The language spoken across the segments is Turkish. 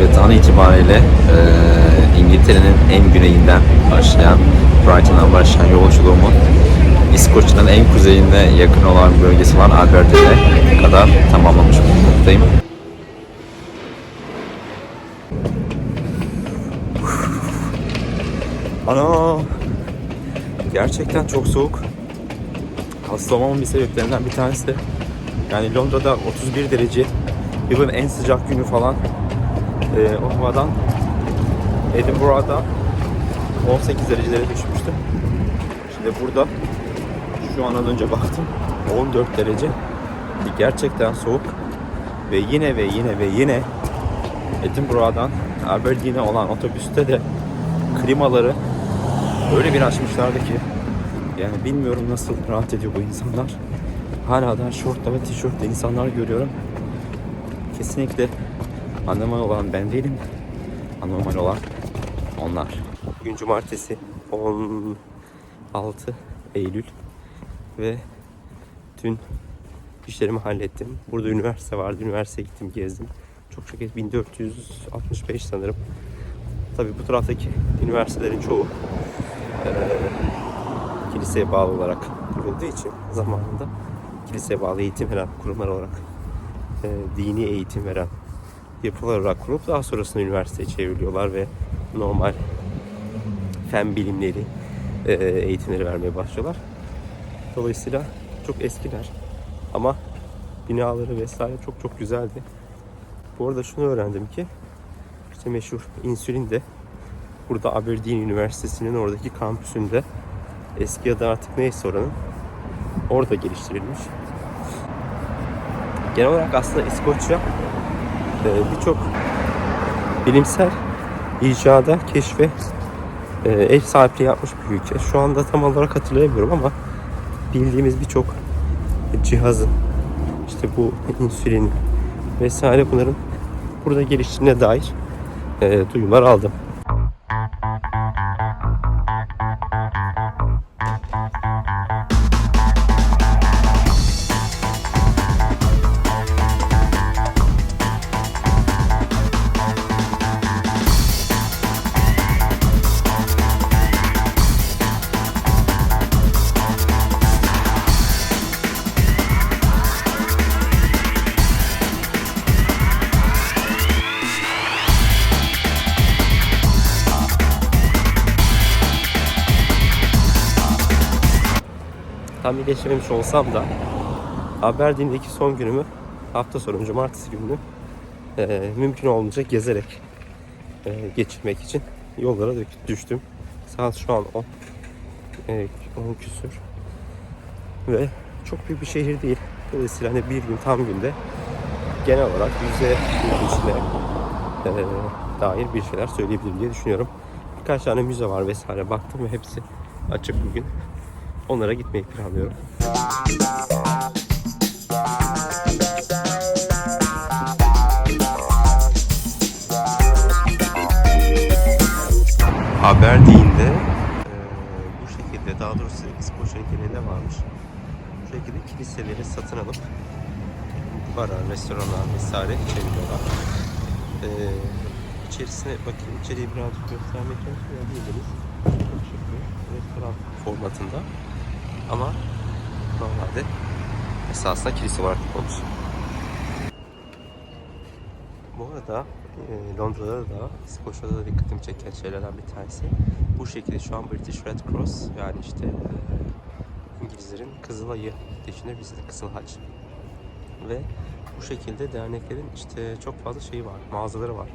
Evet an itibariyle e, İngiltere'nin en güneyinden başlayan Brighton'dan başlayan yolculuğumu İskoçya'nın en kuzeyine yakın olan bölgesi olan Alberta'ya kadar tamamlamış bulunmaktayım. Ana! Gerçekten çok soğuk. Hasta olmamın bir sebeplerinden bir tanesi de yani Londra'da 31 derece yılın en sıcak günü falan ee, o havadan Edinburgh'da 18 derecelere düşmüştü. Şimdi burada şu an az önce baktım 14 derece. Gerçekten soğuk ve yine ve yine ve yine Edinburgh'dan Aberdeen'e olan otobüste de klimaları öyle bir açmışlardı ki yani bilmiyorum nasıl rahat ediyor bu insanlar. Hala da şortla ve tişörtle insanlar görüyorum. Kesinlikle anormal olan ben değilim. Anormal olan onlar. Bugün cumartesi 16 Eylül ve dün işlerimi hallettim. Burada üniversite vardı. Üniversiteye gittim, gezdim. Çok çok 1465 sanırım. Tabii bu taraftaki üniversitelerin çoğu eee, kiliseye bağlı olarak kurulduğu için zamanında kiliseye bağlı eğitim veren kurumlar olarak eee, dini eğitim veren yapılar olarak kurup daha sonrasında üniversiteye çevriliyorlar ve normal fen bilimleri eee, eğitimleri vermeye başlıyorlar. Dolayısıyla çok eskiler ama binaları vesaire çok çok güzeldi. Bu arada şunu öğrendim ki işte meşhur insülin de burada Aberdeen Üniversitesi'nin oradaki kampüsünde eski adı artık neyse oranın orada geliştirilmiş. Genel olarak aslında İskoçya e, birçok bilimsel icada, keşfe e, ev sahipliği yapmış bir ülke. Şu anda tam olarak hatırlayamıyorum ama bildiğimiz birçok cihazın işte bu insülin vesaire bunların burada geliştiğine dair e, duyumlar aldım. Tam iyileşememiş olsam da Aberdeen'deki son günümü hafta sonu cumartesi gününü e, mümkün olunca gezerek e, geçirmek için yollara düştüm. Saat şu an 10. E, 10 küsür. Ve çok büyük bir şehir değil. Dolayısıyla hani bir gün tam günde genel olarak yüze geçişine e, dair bir şeyler söyleyebilirim diye düşünüyorum. Birkaç tane müze var vesaire baktım ve hepsi açık bugün. Onlara gitmeyi planlıyorum. Aberdeen'de eee, bu şekilde daha doğrusu İskoçya genelinde varmış. Bu şekilde kiliseleri satın alıp bara, restoranlar vesaire içebiliyorlar. Eee içerisine bakayım. İçeriği birazcık göstermek. Bu şekilde restoran formatında. Ama normalde esasında kilise olarak yapılmış. Bu arada e, Londra'da da, İskoçya'da da dikkatimi çeken şeylerden bir tanesi bu şekilde şu an British Red Cross yani işte e, İngilizlerin Kızılay'ı dışında bizde de Kızıl Haç ve bu şekilde derneklerin işte çok fazla şeyi var, mağazaları var.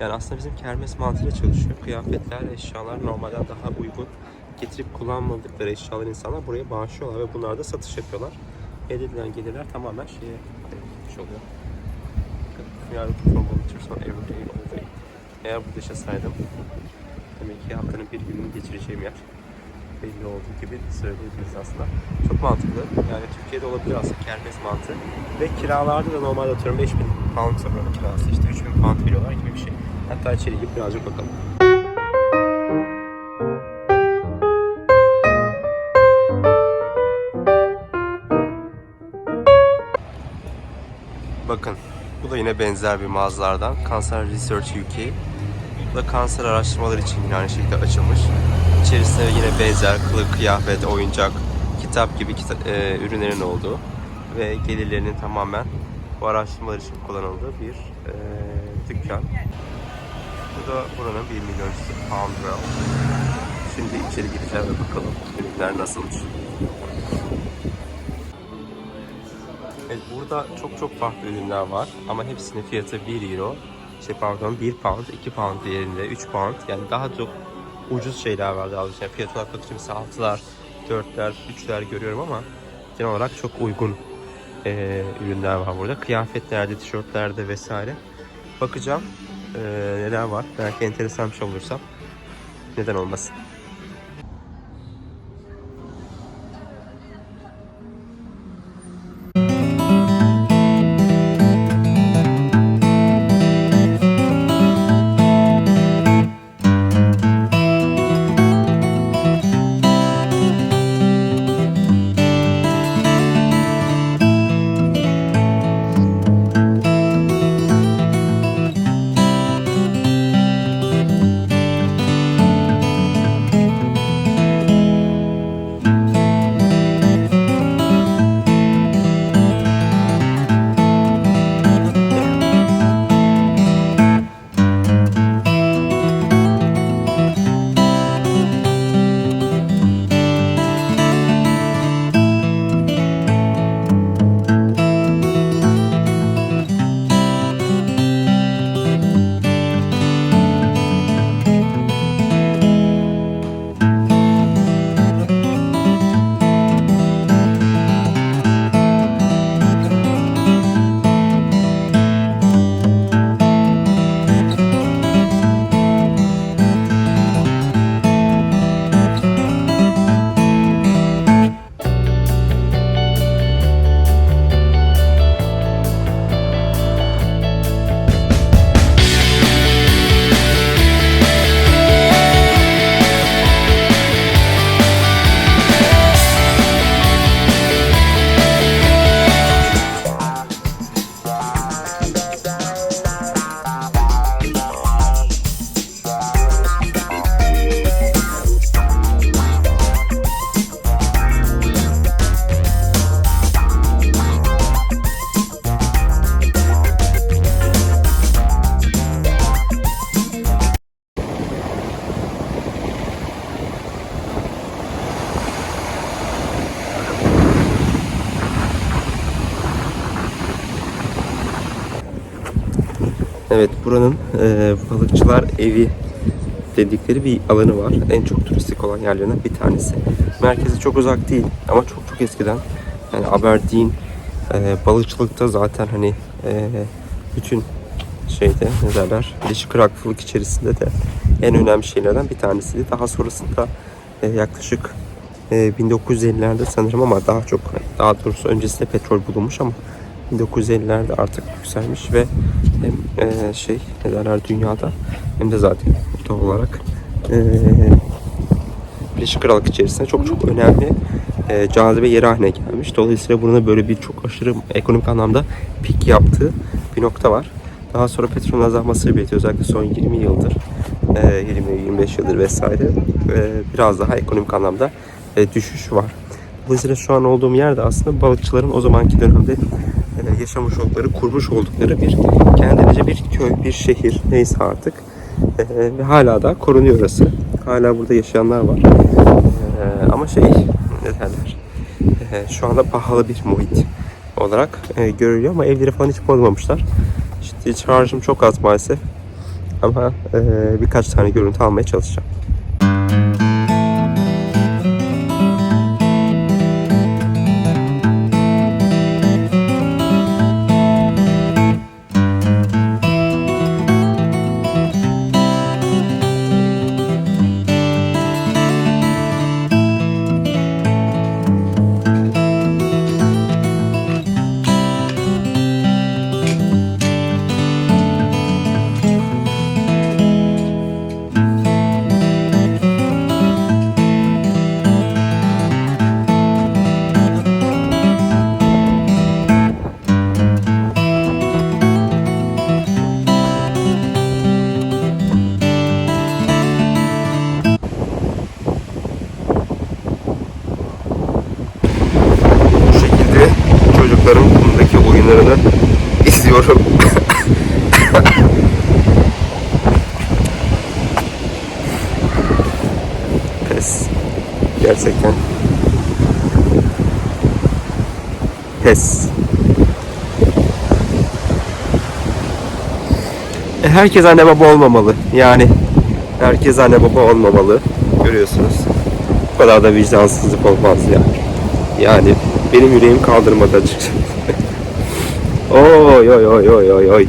Yani aslında bizim kermes mantığıyla çalışıyor. Kıyafetler, eşyalar normalden daha uygun getirip kullanmadıkları eşyalar insanlar buraya bağışlıyorlar ve bunlar da satış yapıyorlar. Edilen gelirler tamamen şeye gitmiş oluyor. Yani from volunteers on every day all day. Eğer burada yaşasaydım demek ki haftanın bir gününü geçireceğim yer belli olduğu gibi söyleyebiliriz aslında. Çok mantıklı. Yani Türkiye'de olabilir aslında kermes mantığı. Ve kiralarda da normalde atıyorum 5000 pound sanırım kirası işte 3000 pound veriyorlar gibi bir şey. Hatta içeri girip birazcık bakalım. Bakın bu da yine benzer bir mağazalardan. Cancer Research UK. Bu da kanser araştırmaları için yine aynı şekilde açılmış. İçerisinde yine benzer kılık, kıyafet, oyuncak, kitap gibi kita- e, ürünlerin olduğu ve gelirlerinin tamamen bu araştırmalar için kullanıldığı bir e, dükkan. Bu da buranın 1 milyoncusu Poundwell. Şimdi içeri gireceğim ve bakalım ürünler nasılmış. Evet, burada çok çok farklı ürünler var ama hepsinin fiyatı 1 euro. Şey pardon 1 pound, 2 pound yerinde 3 pound. Yani daha çok ucuz şeyler var daha doğrusu. Yani fiyat olarak bakınca mesela 6'lar, 4'ler, 3'ler görüyorum ama genel olarak çok uygun eee, ürünler var burada. Kıyafetlerde, tişörtlerde vesaire. Bakacağım eee, neler var. Belki enteresan bir şey olursa neden olmasın. Buranın e, balıkçılar evi dedikleri bir alanı var. En çok turistik olan yerlerinden bir tanesi. Merkezi çok uzak değil ama çok çok eskiden yani Aberdeen e, balıkçılıkta zaten hani e, bütün şeyde ne derler Birleşik Krallık içerisinde de en önemli şeylerden bir tanesiydi. Daha sonrasında e, yaklaşık e, 1950'lerde sanırım ama daha çok daha doğrusu öncesinde petrol bulunmuş ama 1950'lerde artık yükselmiş ve hem e, şey ne derler dünyada hem de zaten doğal olarak e, Birleşik Krallık içerisinde çok çok önemli e, cazibe yeri haline gelmiş. Dolayısıyla bunun böyle bir çok aşırı ekonomik anlamda pik yaptığı bir nokta var. Daha sonra petrolün azalması birlikte özellikle son 20 yıldır, e, 20-25 yıldır vesaire e, biraz daha ekonomik anlamda e, düşüş var. Dolayısıyla şu an olduğum yerde aslında balıkçıların o zamanki dönemde yaşamış oldukları, kurmuş oldukları bir kendince bir köy, bir şehir neyse artık. E, ve hala da korunuyor orası. Hala burada yaşayanlar var. E, ama şey ne derler? E, şu anda pahalı bir muhit olarak e, görülüyor ama evleri falan hiç bozmamışlar. İşte şarjım çok az maalesef. Ama e, birkaç tane görüntü almaya çalışacağım. Videolarını izliyorum. Pes. Gerçekten. Pes. E, Herkes anne baba olmamalı. Yani herkes anne baba olmamalı. Görüyorsunuz. Bu kadar da vicdansızlık olmaz ya. Yani benim yüreğim kaldırmadı açıkçası. oy oy oy oy oy oy.